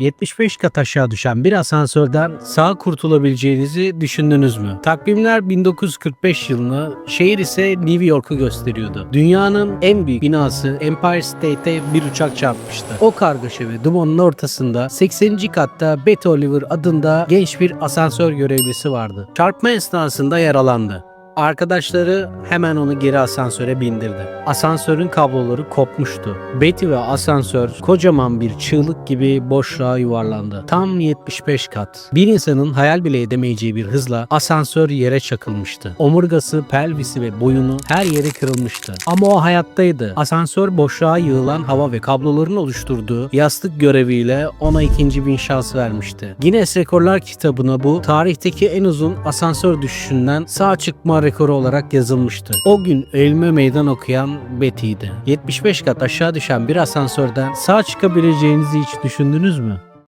75 kat aşağı düşen bir asansörden sağ kurtulabileceğinizi düşündünüz mü? Takvimler 1945 yılını, şehir ise New York'u gösteriyordu. Dünyanın en büyük binası Empire State'e bir uçak çarpmıştı. O kargaşa ve dumanın ortasında 80. katta Betty Oliver adında genç bir asansör görevlisi vardı. Çarpma esnasında yaralandı. Arkadaşları hemen onu geri asansöre bindirdi. Asansörün kabloları kopmuştu. Betty ve asansör kocaman bir çığlık gibi boşluğa yuvarlandı. Tam 75 kat. Bir insanın hayal bile edemeyeceği bir hızla asansör yere çakılmıştı. Omurgası, pelvisi ve boyunu her yeri kırılmıştı. Ama o hayattaydı. Asansör boşluğa yığılan hava ve kabloların oluşturduğu yastık göreviyle ona ikinci bin şans vermişti. Guinness Rekorlar kitabına bu tarihteki en uzun asansör düşüşünden sağ çıkma rekoru olarak yazılmıştı. O gün ölüme meydan okuyan Betty'ydi. 75 kat aşağı düşen bir asansörden sağ çıkabileceğinizi hiç düşündünüz mü?